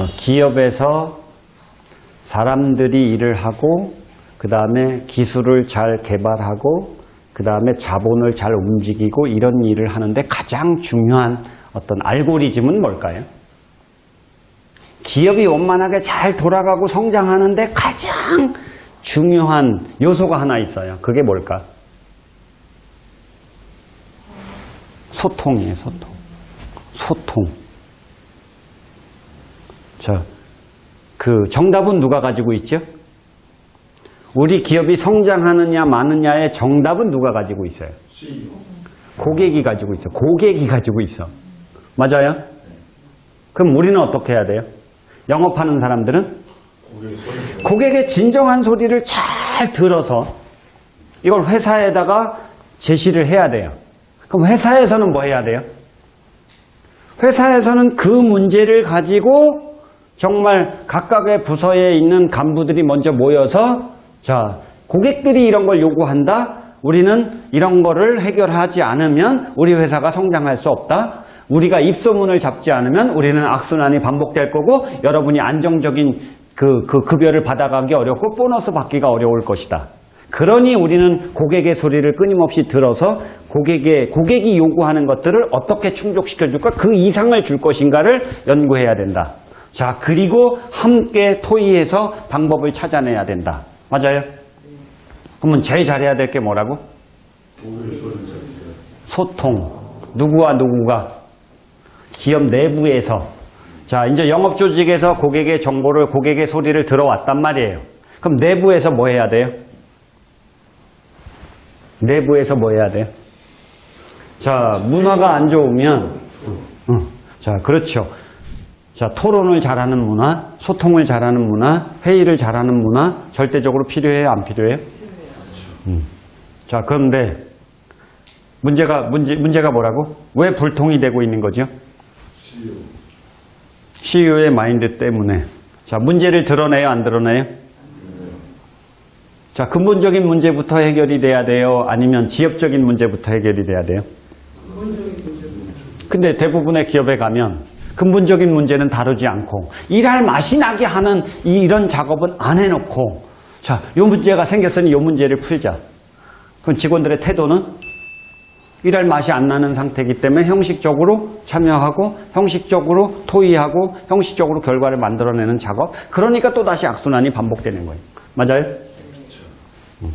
어, 기업에서 사람들이 일을 하고 그 다음에 기술을 잘 개발하고 그 다음에 자본을 잘 움직이고 이런 일을 하는데 가장 중요한 어떤 알고리즘은 뭘까요? 기업이 원만하게 잘 돌아가고 성장하는데 가장 중요한 요소가 하나 있어요. 그게 뭘까? 소통이에요, 소통. 소통. 자, 그 정답은 누가 가지고 있죠? 우리 기업이 성장하느냐 마느냐의 정답은 누가 가지고 있어요? 고객이 가지고 있어. 고객이 가지고 있어. 맞아요? 그럼 우리는 어떻게 해야 돼요? 영업하는 사람들은 고객의 진정한 소리를 잘 들어서 이걸 회사에다가 제시를 해야 돼요. 그럼 회사에서는 뭐 해야 돼요? 회사에서는 그 문제를 가지고 정말 각각의 부서에 있는 간부들이 먼저 모여서 자, 고객들이 이런 걸 요구한다. 우리는 이런 거를 해결하지 않으면 우리 회사가 성장할 수 없다. 우리가 입소문을 잡지 않으면 우리는 악순환이 반복될 거고 여러분이 안정적인 그, 그 급여를 받아가기 어렵고 보너스 받기가 어려울 것이다. 그러니 우리는 고객의 소리를 끊임없이 들어서 고객의, 고객이 요구하는 것들을 어떻게 충족시켜 줄까? 그 이상을 줄 것인가를 연구해야 된다. 자, 그리고 함께 토의해서 방법을 찾아내야 된다. 맞아요? 그러면 제일 잘해야 될 게 뭐라고? 소통. 누구와 누구가? 기업 내부에서. 자, 이제 영업 조직에서 고객의 정보를, 고객의 소리를 들어왔단 말이에요. 그럼 내부에서 뭐 해야 돼요? 내부에서 뭐 해야 돼요? 자, 문화가 안 좋으면, 응, 자, 그렇죠. 자, 토론을 잘하는 문화, 소통을 잘하는 문화, 회의를 잘하는 문화, 절대적으로 필요해요? 안 필요해요? 음. 자, 그런데, 문제가, 문제, 문제가 뭐라고? 왜 불통이 되고 있는 거죠? CEO의 마인드 때문에. 자, 문제를 드러내요? 안 드러내요? 자, 근본적인 문제부터 해결이 돼야 돼요? 아니면 지역적인 문제부터 해결이 돼야 돼요? 근데 대부분의 기업에 가면 근본적인 문제는 다루지 않고 일할 맛이 나게 하는 이- 이런 작업은 안 해놓고 자, 요 문제가 생겼으니 요 문제를 풀자. 그럼 직원들의 태도는 일할 맛이 안 나는 상태이기 때문에 형식적으로 참여하고 형식적으로 토의하고 형식적으로 결과를 만들어내는 작업. 그러니까 또 다시 악순환이 반복되는 거예요. 맞아요? 음.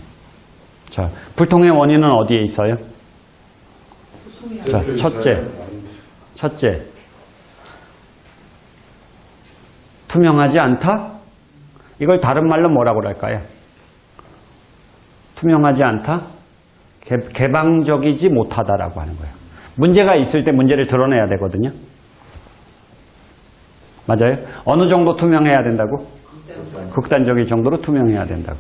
자, 불통의 원인은 어디에 있어요? 자, 첫째. 첫째. 투명하지 않다? 이걸 다른 말로 뭐라고 할까요? 투명하지 않다? 개, 개방적이지 못하다라고 하는 거예요. 문제가 있을 때 문제를 드러내야 되거든요. 맞아요? 어느 정도 투명해야 된다고? 극단적일 정도로 투명해야 된다고.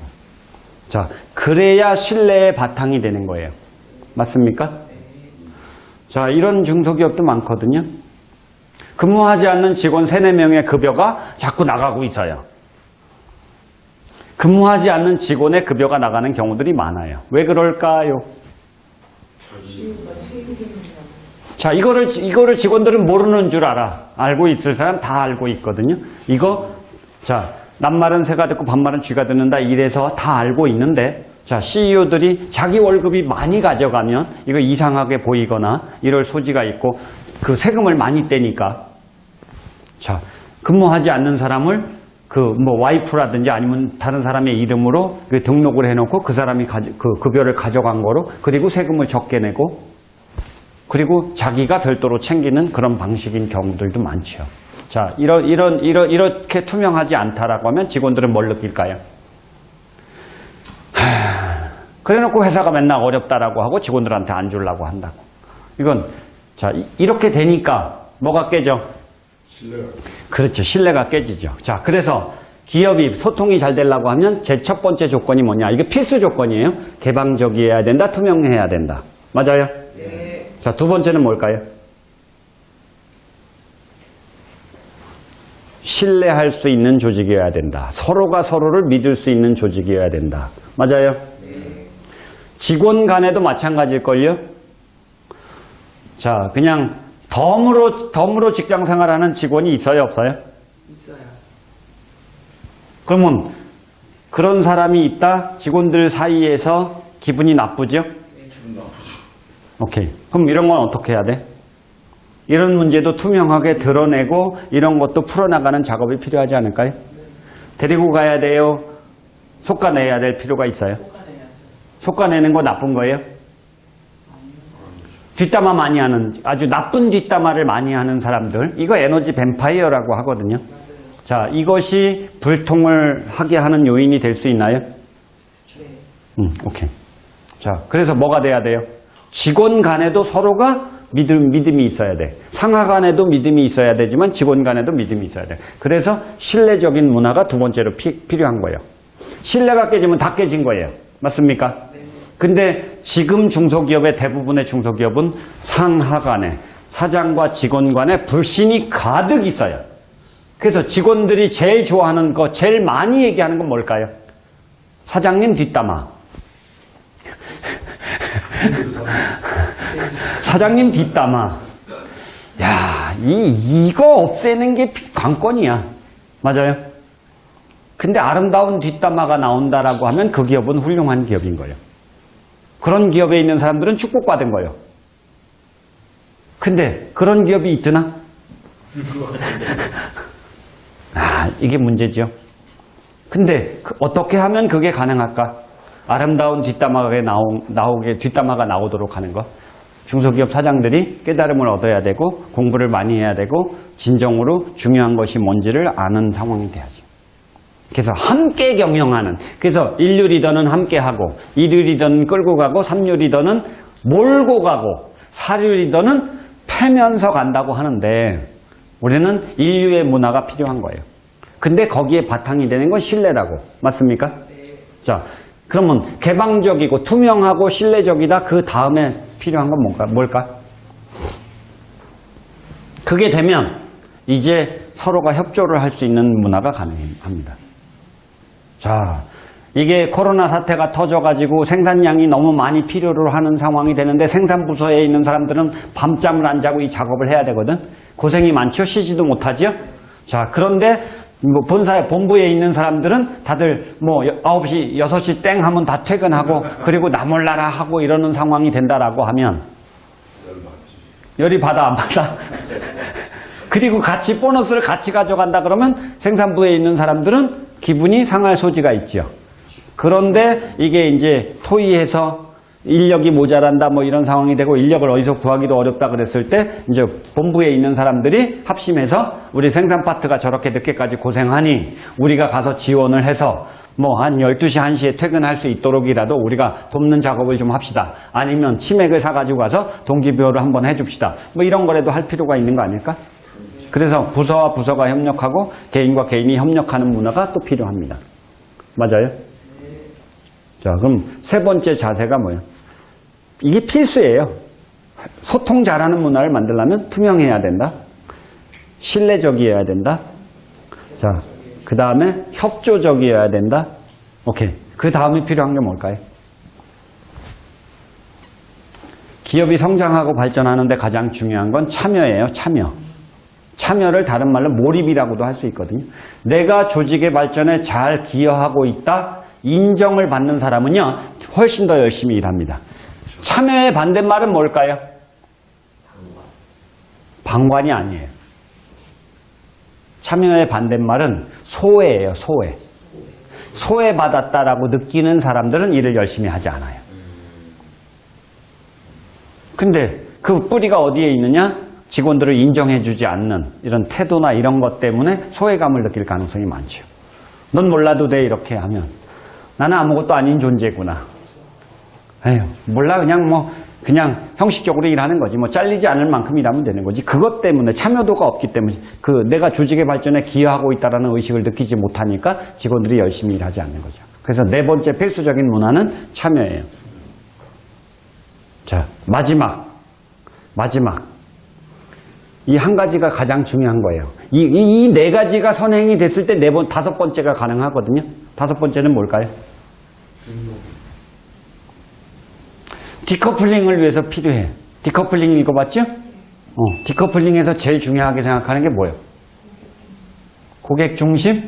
자, 그래야 신뢰의 바탕이 되는 거예요. 맞습니까? 자, 이런 중소기업도 많거든요. 근무하지 않는 직원 3, 4명의 급여가 자꾸 나가고 있어요. 근무하지 않는 직원의 급여가 나가는 경우들이 많아요. 왜 그럴까요? 자, 이거를, 이거를 직원들은 모르는 줄 알아. 알고 있을 사람 다 알고 있거든요. 이거, 자, 낱말은 새가 듣고 반말은 쥐가 듣는다. 이래서 다 알고 있는데, 자, CEO들이 자기 월급이 많이 가져가면 이거 이상하게 보이거나 이럴 소지가 있고 그 세금을 많이 떼니까 자, 근무하지 않는 사람을 그 뭐 와이프라든지 아니면 다른 사람의 이름으로 그 등록을 해놓고 그 사람이 가지, 그 급여를 가져간 거로 그리고 세금을 적게 내고 그리고 자기가 별도로 챙기는 그런 방식인 경우들도 많죠. 자, 이런 이런 이런 이렇게 투명하지 않다라고 하면 직원들은 뭘 느낄까요? 하, 그래 놓고 회사가 맨날 어렵다라고 하고 직원들한테 안 주려고 한다고. 이건 자 이- 이렇게 되니까 뭐가 깨져? 그렇죠. 신뢰가 깨지죠. 자, 그래서 기업이 소통이 잘 되려고 하면 제 첫 번째 조건이 뭐냐? 이게 필수 조건이에요. 개방적이어야 된다, 투명해야 된다. 맞아요? 자, 두 번째는 뭘까요? 신뢰할 수 있는 조직이어야 된다. 서로가 서로를 믿을 수 있는 조직이어야 된다. 맞아요? 직원 간에도 마찬가지일걸요? 자, 그냥 덤으로, 덤으로 직장 생활하는 직원이 있어요, 없어요? 있어요. 그러면 그런 사람이 있다 직원들 사이에서 기분이 나쁘죠? 기분 나쁘죠. 오케이. 그럼 이런 건 어떻게 해야 돼? 이런 문제도 투명하게 드러내고 이런 것도 풀어나가는 작업이 필요하지 않을까요? 데리고 가야 돼요. 속가내야 될 필요가 있어요. 속가내는 거 나쁜 거예요? 뒷담화 많이 하는 아주 나쁜 뒷담화를 많이 하는 사람들 이거 에너지 뱀파이어라고 하거든요. 자 이것이 불통을 하게 하는 요인이 될 수 있나요? 네. 음, 오케이. 자, 그래서 뭐가 돼야 돼요? 직원 간에도 서로가 믿음, 믿음이 있어야 돼. 상하 간에도 믿음이 있어야 되지만 직원 간에도 믿음이 있어야 돼. 그래서 신뢰적인 문화가 두 번째로 피, 필요한 거예요. 신뢰가 깨지면 다 깨진 거예요. 맞습니까? 근데 지금 중소기업의 대부분의 중소기업은 상하 간에 사장과 직원 간에 불신이 가득 있어요. 그래서 직원들이 제일 좋아하는 거, 제일 많이 얘기하는 건 뭘까요? 사장님 뒷담화. 사장님 뒷담화. 야, 이, 이거 없애는 게 피- 관건이야. 맞아요? 근데 아름다운 뒷담화가 나온다라고 하면 그 기업은 훌륭한 기업인 거예요. 그런 기업에 있는 사람들은 축복받은 거예요. 근데 그런 기업이 있드나? 아, 이게 문제죠. 근데 그 어떻게 하면 그게 가능할까? 아름다운 뒷담화가 나오, 나오게 뒷담화가 나오도록 하는 거. 중소기업 사장들이 깨달음을 얻어야 되고 공부를 많이 해야 되고 진정으로 중요한 것이 뭔지를 아는 상황이 돼야죠. 그래서 함께 경영하는 그래서 1류 리더는 함께 하고 2류 리더는 끌고 가고 3류 리더는 몰고 가고 4류 리더는 패면서 간다고 하는데 우리는 인류의 문화가 필요한 거예요. 근데 거기에 바탕이 되는 건 신뢰라고. 맞습니까? 자, 그러면 개방적이고 투명하고 신뢰적이다. 그 다음에 필요한 건 뭔가, 뭘까? 그게 되면 이제 서로가 협조를 할 수 있는 문화가 가능합니다. 자, 이게 코로나 사태가 터져가지고 생산량이 너무 많이 필요로 하는 상황이 되는데 생산부서에 있는 사람들은 밤잠을 안 자고 이 작업을 해야 되거든. 고생이 많죠. 쉬지도 못하죠. 자, 그런데 뭐 본사에 본부에 있는 사람들은 다들 뭐 9시, 6시 땡 하면 다 퇴근하고 그리고 나 몰라라 하고 이러는 상황이 된다라고 하면 열이 받아 안 받아? 그리고 같이 보너스를 같이 가져간다 그러면 생산부에 있는 사람들은 기분이 상할 소지가 있죠. 그런데 이게 이제 토의해서 인력이 모자란다 뭐 이런 상황이 되고 인력을 어디서 구하기도 어렵다 그랬을 때 이제 본부에 있는 사람들이 합심해서 우리 생산 파트가 저렇게 늦게까지 고생하니 우리가 가서 지원을 해서 뭐 한 12시 1시에 퇴근할 수 있도록이라도 우리가 돕는 작업을 좀 합시다. 아니면 치맥을 사가지고 가서 동기부여를 한번 해줍시다. 뭐 이런 거라도 할 필요가 있는 거 아닐까? 그래서 부서와 부서가 협력하고 개인과 개인이 협력하는 문화가 또 필요합니다. 맞아요? 자, 그럼 세 번째 자세가 뭐예요? 이게 필수예요. 소통 잘하는 문화를 만들려면 투명해야 된다. 신뢰적이어야 된다. 자, 그 다음에 협조적이어야 된다. 오케이. 그 다음에 필요한 게 뭘까요? 기업이 성장하고 발전하는데 가장 중요한 건 참여예요. 참여. 참여를 다른 말로 몰입이라고도 할 수 있거든요. 내가 조직의 발전에 잘 기여하고 있다. 인정을 받는 사람은요, 훨씬 더 열심히 일합니다. 참여의 반대말은 뭘까요? 방관이 아니에요. 참여의 반대말은 소외예요, 소외. 소외받았다라고 느끼는 사람들은 일을 열심히 하지 않아요. 근데 그 뿌리가 어디에 있느냐? 직원들을 인정해주지 않는 이런 태도나 이런 것 때문에 소외감을 느낄 가능성이 많죠. 넌 몰라도 돼 이렇게 하면 나는 아무것도 아닌 존재구나. 에휴 몰라 그냥 뭐 그냥 형식적으로 일하는 거지 뭐 잘리지 않을 만큼 일하면 되는 거지 그것 때문에 참여도가 없기 때문에 그 내가 조직의 발전에 기여하고 있다라는 의식을 느끼지 못하니까 직원들이 열심히 일하지 않는 거죠. 그래서 네 번째 필수적인 문화는 참여예요. 자 마지막 마지막 이 한 가지가 가장 중요한 거예요. 이 네 가지가 선행이 됐을 때 네 번, 다섯 번째가 가능하거든요. 다섯 번째는 뭘까요? 디커플링을 위해서 필요해. 디커플링 읽어봤죠? 어, 디커플링에서 제일 중요하게 생각하는 게 뭐예요? 고객 중심?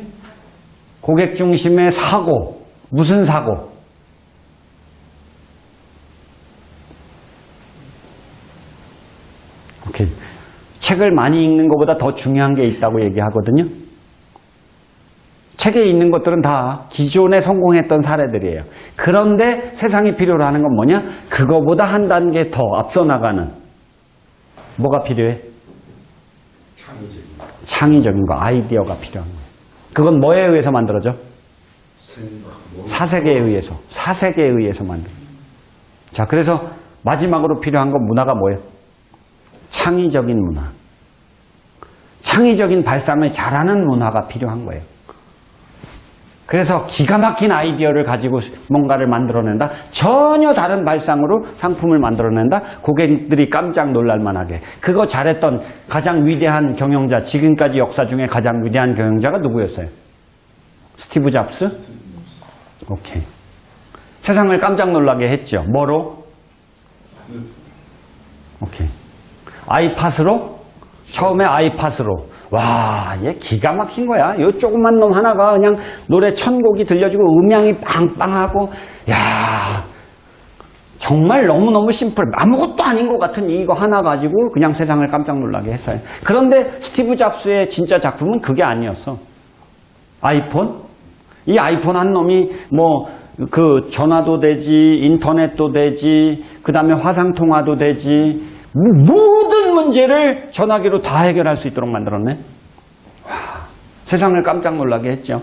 고객 중심의 사고. 무슨 사고? 오케이. 책을 많이 읽는 것보다 더 중요한 게 있다고 얘기하거든요. 책에 있는 것들은 다 기존에 성공했던 사례들이에요. 그런데 세상이 필요로 하는 건 뭐냐? 그거보다 한 단계 더 앞서 나가는 뭐가 필요해? 창의적인 창의적인 거, 아이디어가 필요한 거예요. 그건 뭐에 의해서 만들어져? 사색에 의해서, 사색에 의해서 만든. 자, 그래서 마지막으로 필요한 건 문화가 뭐예요? 창의적인 문화. 창의적인 발상을 잘하는 문화가 필요한 거예요. 그래서 기가 막힌 아이디어를 가지고 뭔가를 만들어낸다. 전혀 다른 발상으로 상품을 만들어낸다. 고객들이 깜짝 놀랄 만하게. 그거 잘했던 가장 위대한 경영자, 지금까지 역사 중에 가장 위대한 경영자가 누구였어요? 스티브 잡스? 오케이. 세상을 깜짝 놀라게 했죠. 뭐로? 오케이. 아이팟으로? 처음에 아이팟으로. 와, 얘 기가 막힌 거야. 요 조그만 놈 하나가 그냥 노래 천 곡이 들려주고 음향이 빵빵하고, 야 정말 너무너무 심플. 아무것도 아닌 것 같은 이거 하나 가지고 그냥 세상을 깜짝 놀라게 했어요. 그런데 스티브 잡스의 진짜 작품은 그게 아니었어. 아이폰? 이 아이폰 한 놈이 뭐 그 전화도 되지, 인터넷도 되지, 그 다음에 화상통화도 되지, 뭐 모든 문제를 전화기로 다 해결할 수 있도록 만들었네. 와, 세상을 깜짝 놀라게 했죠.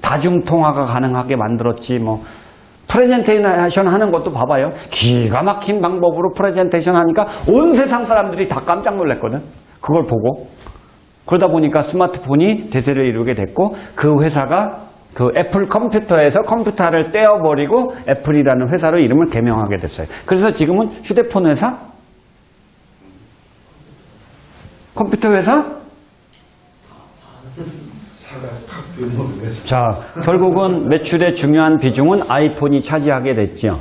다중통화가 가능하게 만들었지, 뭐. 프레젠테이션 하는 것도 봐봐요. 기가 막힌 방법으로 프레젠테이션 하니까 온 세상 사람들이 다 깜짝 놀랐거든. 그걸 보고. 그러다 보니까 스마트폰이 대세를 이루게 됐고 그 회사가 그 애플 컴퓨터에서 컴퓨터를 떼어버리고 애플이라는 회사로 이름을 개명하게 됐어요. 그래서 지금은 휴대폰 회사? 컴퓨터 회사? 자, 결국은 매출의 중요한 비중은 아이폰이 차지하게 됐죠.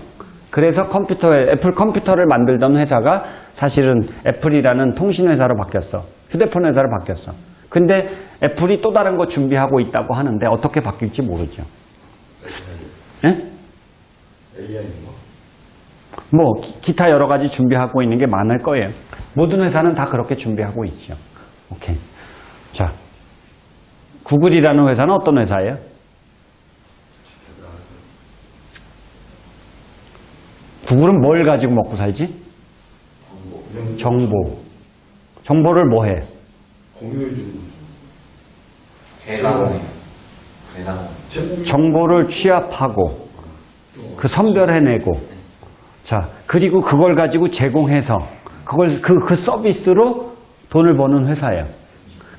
그래서 컴퓨터에 애플 컴퓨터를 만들던 회사가 사실은 애플이라는 통신 회사로 바뀌었어. 휴대폰 회사로 바뀌었어. 근데 애플이 또 다른 거 준비하고 있다고 하는데 어떻게 바뀔지 모르죠. 예? AI 뭐 뭐 기- 기타 여러 가지 준비하고 있는 게 많을 거예요. 모든 회사는 다 그렇게 준비하고 있죠. 오케이. 자, 구글이라는 회사는 어떤 회사예요? 구글은 뭘 가지고 먹고 살지? 정보. 정보를 뭐 해? 공유해 주는 거죠. 대단하네. 대단하네. 제공 정보를 취합하고 그 선별해내고 자 그리고 그걸 가지고 제공해서 그걸 그, 그 서비스로 돈을 버는 회사예요.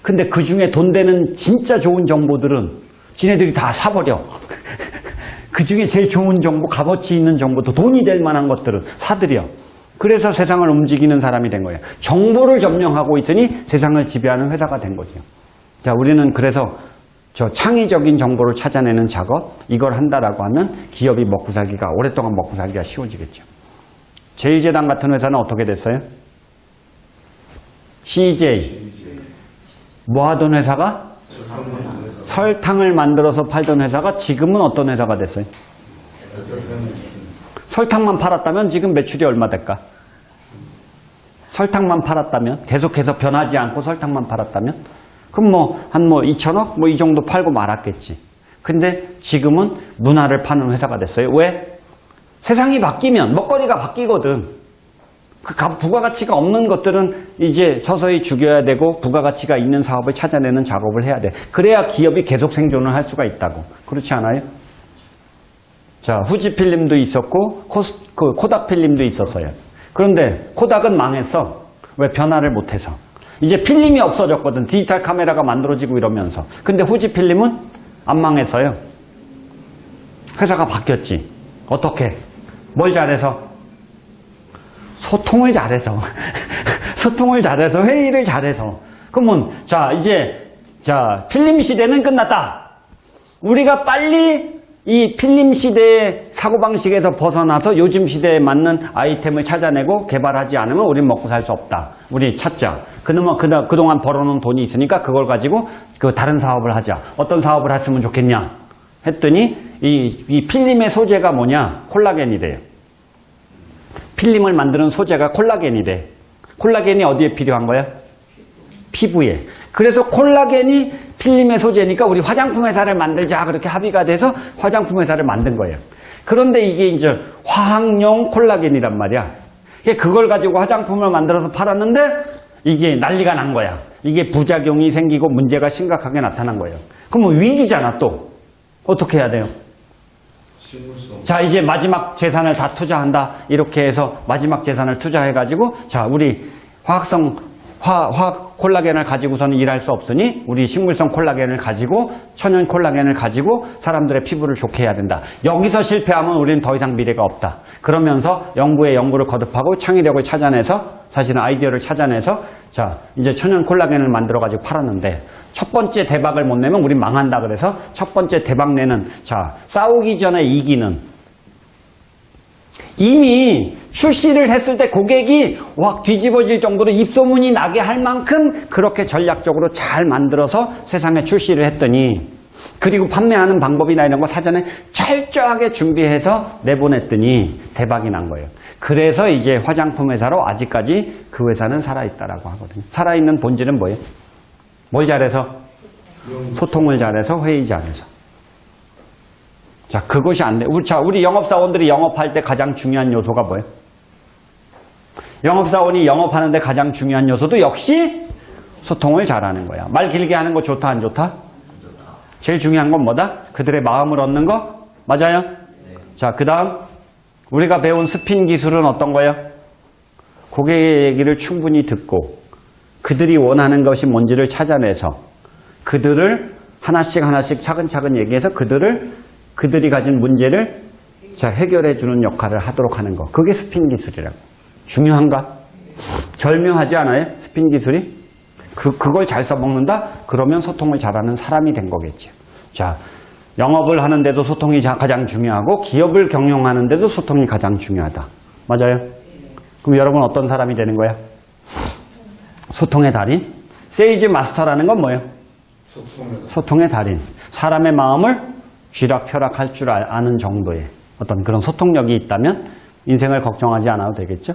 근데 그 중에 돈 되는 진짜 좋은 정보들은 지네들이 다 사버려. 그 중에 제일 좋은 정보, 값어치 있는 정보도 돈이 될 만한 것들은 사들여. 그래서 세상을 움직이는 사람이 된 거예요. 정보를 점령하고 있으니 세상을 지배하는 회사가 된 거죠. 자, 우리는 그래서 저 창의적인 정보를 찾아내는 작업, 이걸 한다라고 하면 기업이 먹고 살기가, 오랫동안 먹고 살기가 쉬워지겠죠. 제일제당 같은 회사는 어떻게 됐어요? CJ. 뭐 하던 회사가? 설탕을 만들어서 팔던 회사가 지금은 어떤 회사가 됐어요? 설탕만 팔았다면 지금 매출이 얼마 될까? 설탕만 팔았다면 계속해서 변하지 않고 설탕만 팔았다면 그럼 뭐 한뭐 2천억 뭐 이 정도 팔고 말았겠지. 근데 지금은 문화를 파는 회사가 됐어요. 왜? 세상이 바뀌면 먹거리가 바뀌거든. 그 가- 부가가치가 없는 것들은 이제 서서히 죽여야 되고 부가가치가 있는 사업을 찾아내는 작업을 해야 돼. 그래야 기업이 계속 생존을 할 수가 있다고. 그렇지 않아요? 자, 후지 필름도 있었고 코스, 그 코닥 필름도 있었어요. 그런데 코닥은 망했어. 왜 변화를 못해서. 이제 필름이 없어졌거든. 디지털 카메라가 만들어지고 이러면서. 근데 후지 필름은 안 망했어요. 회사가 바뀌었지. 어떻게? 뭘 잘해서? 소통을 잘해서. 소통을 잘해서, 회의를 잘해서. 그러면, 자, 이제, 자, 필름 시대는 끝났다. 우리가 빨리 이 필름 시대의 사고방식에서 벗어나서 요즘 시대에 맞는 아이템을 찾아내고 개발하지 않으면 우린 먹고 살 수 없다. 우리 찾자. 그놈은 그동안 벌어놓은 돈이 있으니까 그걸 가지고 그 다른 사업을 하자. 어떤 사업을 했으면 좋겠냐? 했더니 이, 이 필름의 소재가 뭐냐? 콜라겐이래요. 필름을 만드는 소재가 콜라겐이래. 콜라겐이 어디에 필요한 거야? 피부에. 그래서 콜라겐이 필름의 소재니까 우리 화장품 회사를 만들자 그렇게 합의가 돼서 화장품 회사를 만든 거예요. 그런데 이게 이제 화학용 콜라겐이란 말이야. 그걸 가지고 화장품을 만들어서 팔았는데 이게 난리가 난 거야. 이게 부작용이 생기고 문제가 심각하게 나타난 거예요. 그러면 위기잖아 또. 어떻게 해야 돼요? 자 이제 마지막 재산을 다 투자한다 이렇게 해서 마지막 재산을 투자해 가지고 자 우리 화학성 화, 화학 콜라겐을 가지고서는 일할 수 없으니 우리 식물성 콜라겐을 가지고 천연 콜라겐을 가지고 사람들의 피부를 좋게 해야 된다. 여기서 실패하면 우리는 더 이상 미래가 없다. 그러면서 연구에 연구를 거듭하고 창의력을 찾아내서 사실은 아이디어를 찾아내서 자 이제 천연 콜라겐을 만들어 가지고 팔았는데 첫 번째 대박을 못 내면 우린 망한다 그래서 첫 번째 대박 내는 자 싸우기 전에 이기는 이미 출시를 했을 때 고객이 확 뒤집어질 정도로 입소문이 나게 할 만큼 그렇게 전략적으로 잘 만들어서 세상에 출시를 했더니 그리고 판매하는 방법이나 이런 거 사전에 철저하게 준비해서 내보냈더니 대박이 난 거예요. 그래서 이제 화장품 회사로 아직까지 그 회사는 살아있다라고 하거든요. 살아있는 본질은 뭐예요? 뭘 잘해서? 소통을 잘해서 회의 잘해서. 자, 그것이 안 돼. 우리, 자, 우리 영업사원들이 영업할 때 가장 중요한 요소가 뭐예요? 영업사원이 영업하는데 가장 중요한 요소도 역시 소통을 잘하는 거야. 말 길게 하는 거 좋다, 안 좋다? 제일 중요한 건 뭐다? 그들의 마음을 얻는 거? 맞아요? 자, 그 다음, 우리가 배운 스핀 기술은 어떤 거예요? 고객의 얘기를 충분히 듣고, 그들이 원하는 것이 뭔지를 찾아내서, 그들을 하나씩 하나씩 차근차근 얘기해서 그들을 그들이 가진 문제를 자, 해결해 주는 역할을 하도록 하는 거. 그게 스핀 기술이라고. 중요한가? 절묘하지 않아요? 스핀 기술이? 그, 그걸 잘 써먹는다? 그러면 소통을 잘하는 사람이 된 거겠죠. 자, 영업을 하는데도 소통이 자- 가장 중요하고 기업을 경영하는데도 소통이 가장 중요하다. 맞아요? 그럼 여러분 어떤 사람이 되는 거야? 소통의 달인? 세일즈 마스터라는 건 뭐예요? 소통의 달인. 사람의 마음을 쥐락펴락할 줄 아- 아는 정도의 어떤 그런 소통력이 있다면 인생을 걱정하지 않아도 되겠죠?